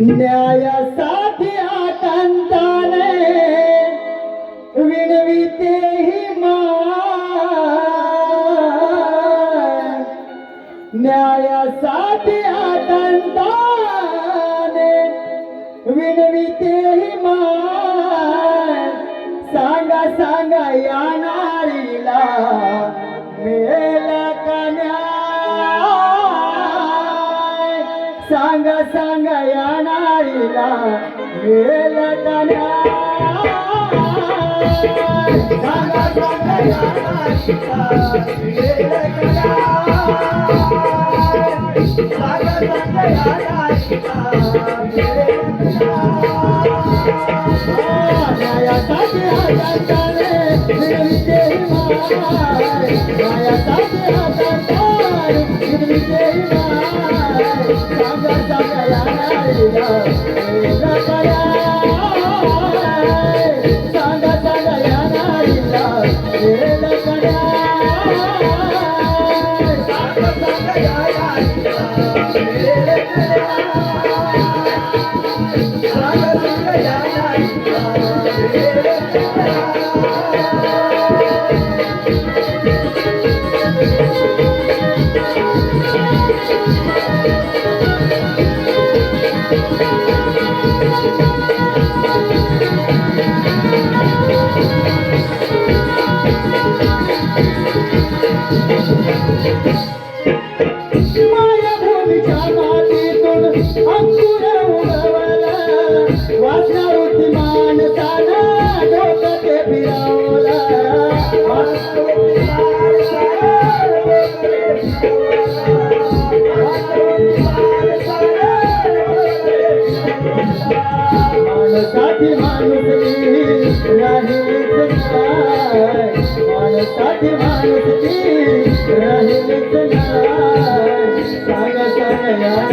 न्यायासाठी आकांताने विणविते ही मा न्यायासाठी आकांताने विणविते ही मा सांगा सांगा याना सांगा सांगा या नारीला मिळेल सांगा सांगा या माया Yeah. माणसाची माणूस राहिलीच नाय माणसाची माणूस राहिलीच नाय सांग सांग.